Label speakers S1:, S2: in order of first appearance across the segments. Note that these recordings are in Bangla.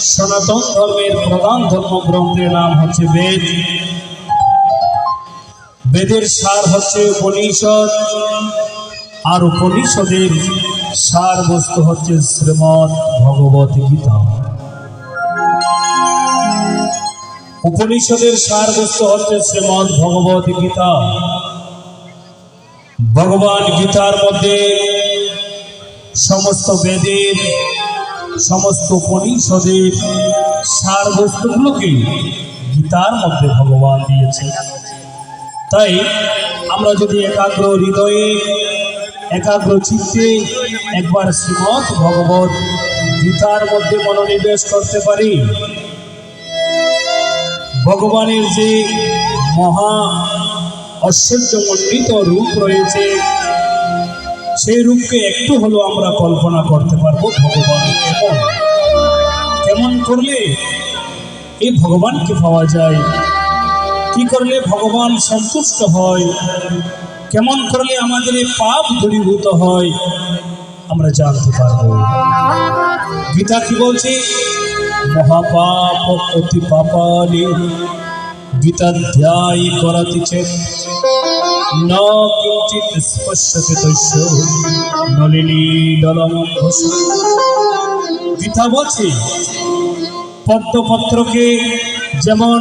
S1: সনাতন ধর্মের প্রধান ধর্মগ্রন্থের নাম হচ্ছে বেদ। বেদের সার হচ্ছে উপনিষদ, আর উপনিষদের সার বস্তু হচ্ছে শ্রীমৎ ভগবত গীতা। উপনিষদের সার বস্তু হচ্ছে শ্রীমৎ ভগবত গীতা। ভগবান গীতার মধ্যে সমস্ত বেদের সমস্ত উপনিষদের সার বস্তুগুলোকে গীতার মধ্যে ভগবান দিয়েছে তাই আমরা যদি একাগ্র হৃদয়ে, একাগ্র চিত্তে একবার শ্রীমৎ ভগবত গীতার মধ্যে মনোনিবেশ করতে পারি, ভগবানের যে মহা ঐশ্বর্যমণ্ডিত রূপ রয়েছে সেই রূপকে একটু হলেও আমরা কল্পনা করতে পারব ভগবান কেমন কেমন করলে এই ভগবানকে পাওয়া যায়? কি করলে ভগবান সন্তুষ্ট হয়? কেমন করলে আমাদের এই পাপ দূরীভূত হয়? আমরা জানতে পারব। গীতা কি বলছে? মহাপাপ অতি পাপালি গীতাধ্যায় করাতিছে ন কিঞ্চিত স্পর্শতে তৈশ্য নলিনী দলম গীতা বলছে, পদ্মপত্রকে যেমন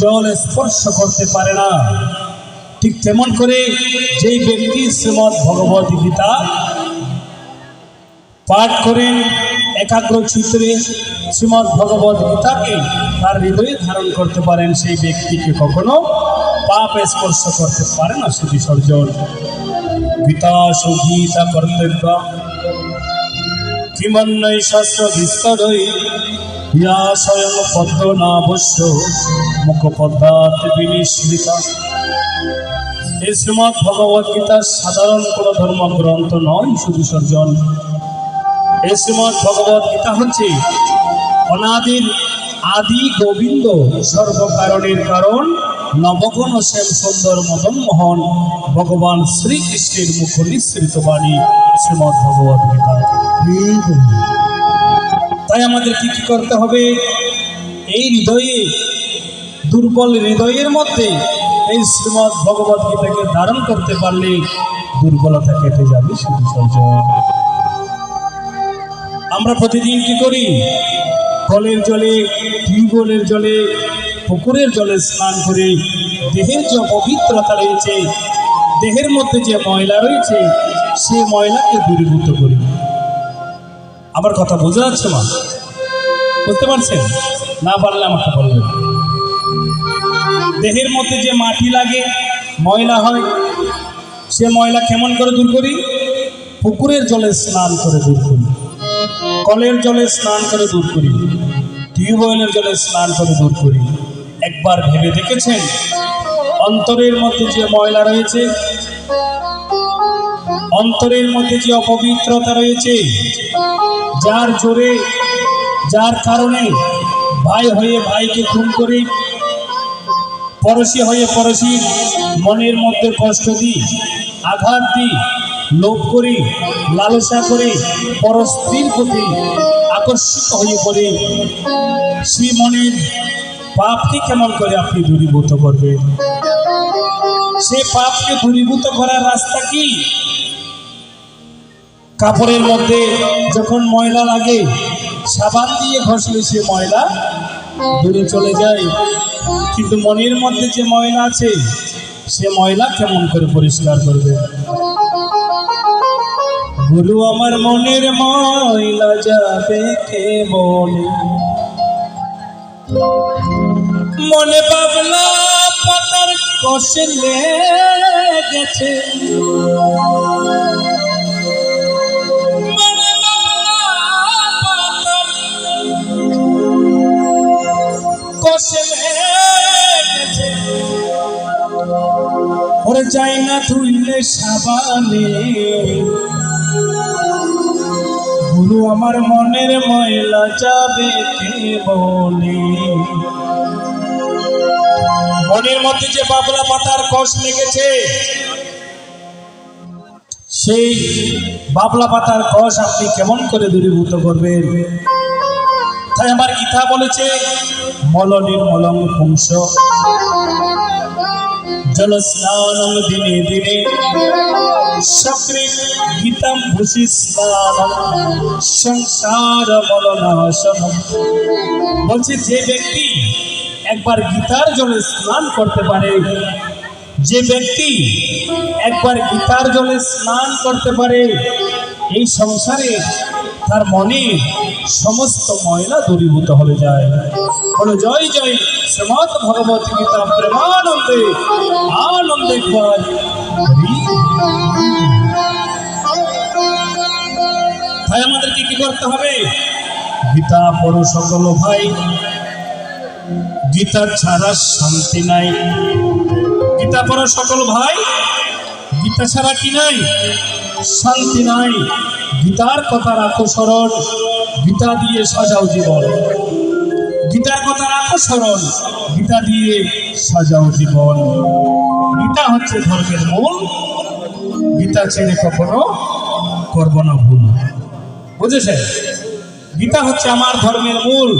S1: জল স্পর্শ করতে পারে না, ঠিক তেমন করে যেই ব্যক্তি শ্রীমৎ ভগবত গীতা পাঠ করেন, একাগ্র চিত্রে শ্রীমৎ ভগবত গীতাকে তার হৃদয়ে ধারণ করতে পারেন সেই ব্যক্তিকে কখনো পাপ স্পর্শ করতে পারে না, সে বিসর্জন। গীতা সুগীতা কর্তব্য। কিমন্নয় শাস্ত্র বিস্তরই ইয়া স্বয়ং পদ্ম না অবশ্য মুখপদ্মাত বিনিশ্রিতা এই শ্রীমৎ ভগবত গীতা সাধারণ কোনো ধর্মগ্রন্থ নয় শুধু সর্জন এই শ্রীমৎ ভগবত গীতা হচ্ছে অনাদির আদি গোবিন্দ সর্বকারণের কারণ। নবগণ শ্যাম সুন্দর মদন মোহন, ভগবান শ্রীকৃষ্ণের মুখ নিঃসৃত বাণী শ্রীমৎ ভগবত গীতা। তাই আমাদের কি কি করতে হবে? এই হৃদয়ে, দুর্বল হৃদয়ের মধ্যে এই শ্রীমৎ ভগবত গীতাকে ধারণ করতে পারলে দুর্বলতা কেটে যাবে শুধু আমরা প্রতিদিন কি করি? কলের জলে, টিউবওয়েলের জলে পুকুরের জলে স্নান করে দেহের যে অপবিত্রতা রয়েছে, দেহের মধ্যে যে ময়লা রয়েছে, সে ময়লাকে দূরীভূত করি আমার কথা বোঝা যাচ্ছে মা? বুঝতে পারছেন? না পারলে আমাকে বলবেন দেহের মধ্যে যে মাটি লাগে, ময়লা হয়, সে ময়লা কেমন করে দূর করি? পুকুরের জলে স্নান করে দূর করি। কলের জলে স্নান করে দূর করি। টিউবওয়েলের জলে স্নান করে দূর করি। একবার ভেবে দেখেছেন? অন্তরের মধ্যে যে ময়লা রয়েছে, অন্তরের মধ্যে যে অপবিত্রতা রয়েছে, যার জোরে, যার কারণে ভাই হয়ে ভাইকে খুন করে, পরশি হয়ে পরশি মনের মধ্যে কষ্ট দিই, আঘাত দিই, লোভ করি, লালসা করে, পরস্ত্রীর প্রতি আকর্ষিত হয়ে পড়ে। সেই মনের পাপকে কেমন করে আপনি দূরীভূত করবেন? সে পাপকে দূরীভূত করার রাস্তা কি? কাপড়ের মধ্যে যখন ময়লা লাগে, সাবান দিয়ে ঘষলে সে ময়লা দূরে চলে যায়। কিন্তু মনের মধ্যে যে ময়লা আছে, সে ময়লা কেমন করে পরিষ্কার করবে? গুরু আমার মনের ময়লা যাবে কে বলে? মনে বাবলা পাতার কষে গেছে ওরে যাই না ধুইলে সাবানে। গুরু আমার মনের ময়লা যাবে কে মনের মধ্যে যে বাবলা পাতার কষ লেগেছে সেই বাবলা পাতার কষ আপনি কেমন করে দূরীভূত করবেন? তাই তাই আমার গীতা বলেছে মল নির্মলং পুংস। জল স্নানম দিনে দিনে। সক্রে গীতম ভূষি স্নানম সংসার মলনাশনম বলছে, যে ব্যক্তি একবার গীতার জলে স্নান করতে পারে, যে ব্যক্তি একবার গীতার জলে স্নান করতে পারে, এই সংসারে তার মনে সমস্ত ময়লা দূরীভূত হয়ে যায়। বলো, জয় জয়। শ্রীমৎ ভগবত গীতা প্রেমানন্দে, আনন্দে। তাই আমাদেরকে কি করতে হবে? গীতা পড়ো সকল ভাই। গীতা ছাড়া শান্তি নাই। গীতা পড়ো সকল ভাই। গীতা ছাড়া কি নাই? শান্তি নাই। গীতার কথা রাখো স্মরণ গীতা দিয়ে সাজাও জীবন। গীতার কথা রাখো স্মরণ গীতা দিয়ে সাজাও জীবন। গীতা হচ্ছে ধর্মের মূল, গীতা ছেড়ে কখনো করব না ভুল। বুঝেছেন গীতা হচ্ছে আমার ধর্মের মূল,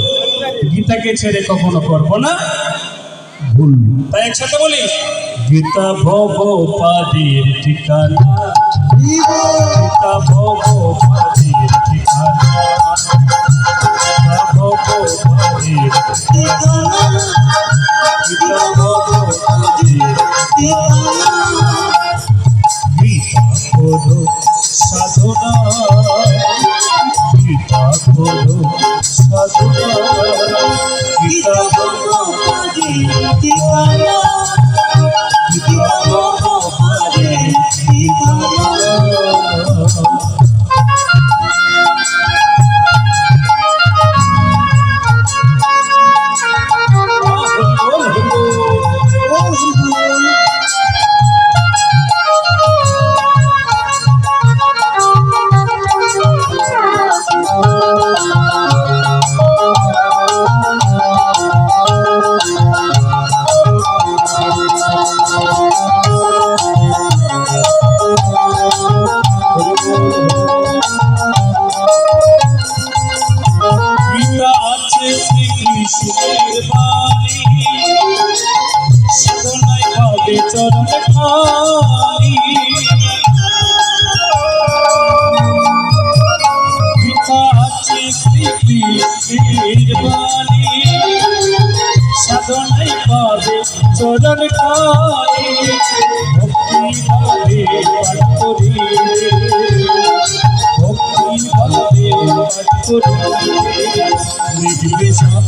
S1: গীতাকে ছেড়ে কখনো করব না ভুল। তাই একসাথে বলি, গীতা ভব পাদির ঠিকানা। গীতা শ্রীকৃষ্ণের বাণী সাধনায় পাবে চরণ গীতা আছে শ্রীকৃষ্ণের বাণী সাধনায় পাবে চরণ খানি ভক্তি ভাবে পাঠ করিলে ভক্তি ভাবে পাঠ করিলে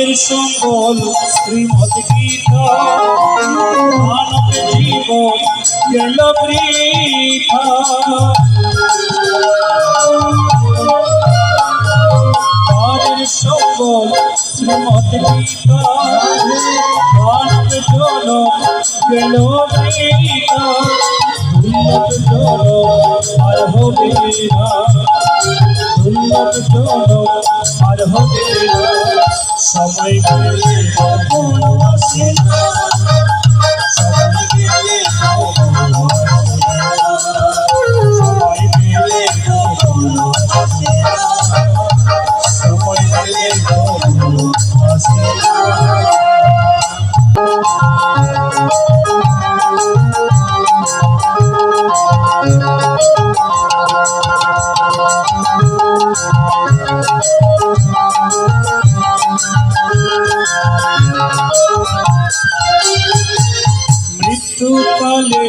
S1: পারের সম্বল শ্রীমদ গীতা, মানব জীবন গেল বৃথা। পারের শ্রীমদ গীতা, মানব জন গেল বৃথা। দুর্লভ জন আর হবে না। দুর্লভ জন আর হবে না। সময় গেলে মৃত্যুকালে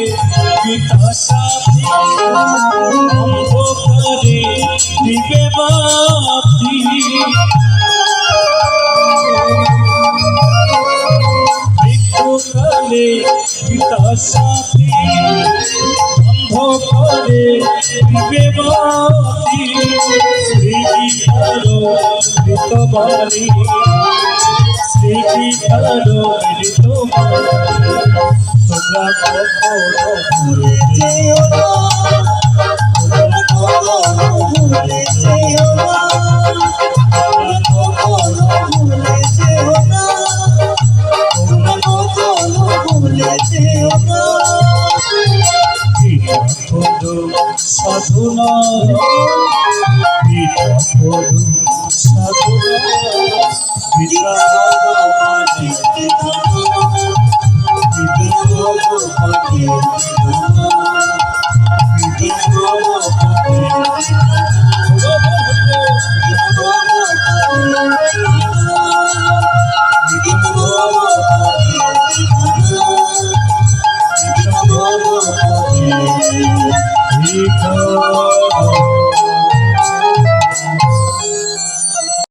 S1: পিতা সাথী অন্ধকারে দিবে বাতি মৃত্যুকালে পিতা সাথী অন্ধকারে দিবে বাতি শ্রীগীতারো মৃতবাণী শ্রীগীতারো মৃতবাণী তোমরা কখনো ভুলে
S2: যেও না। কখনো ভুলে যেও না। কখনো ভুলে যেও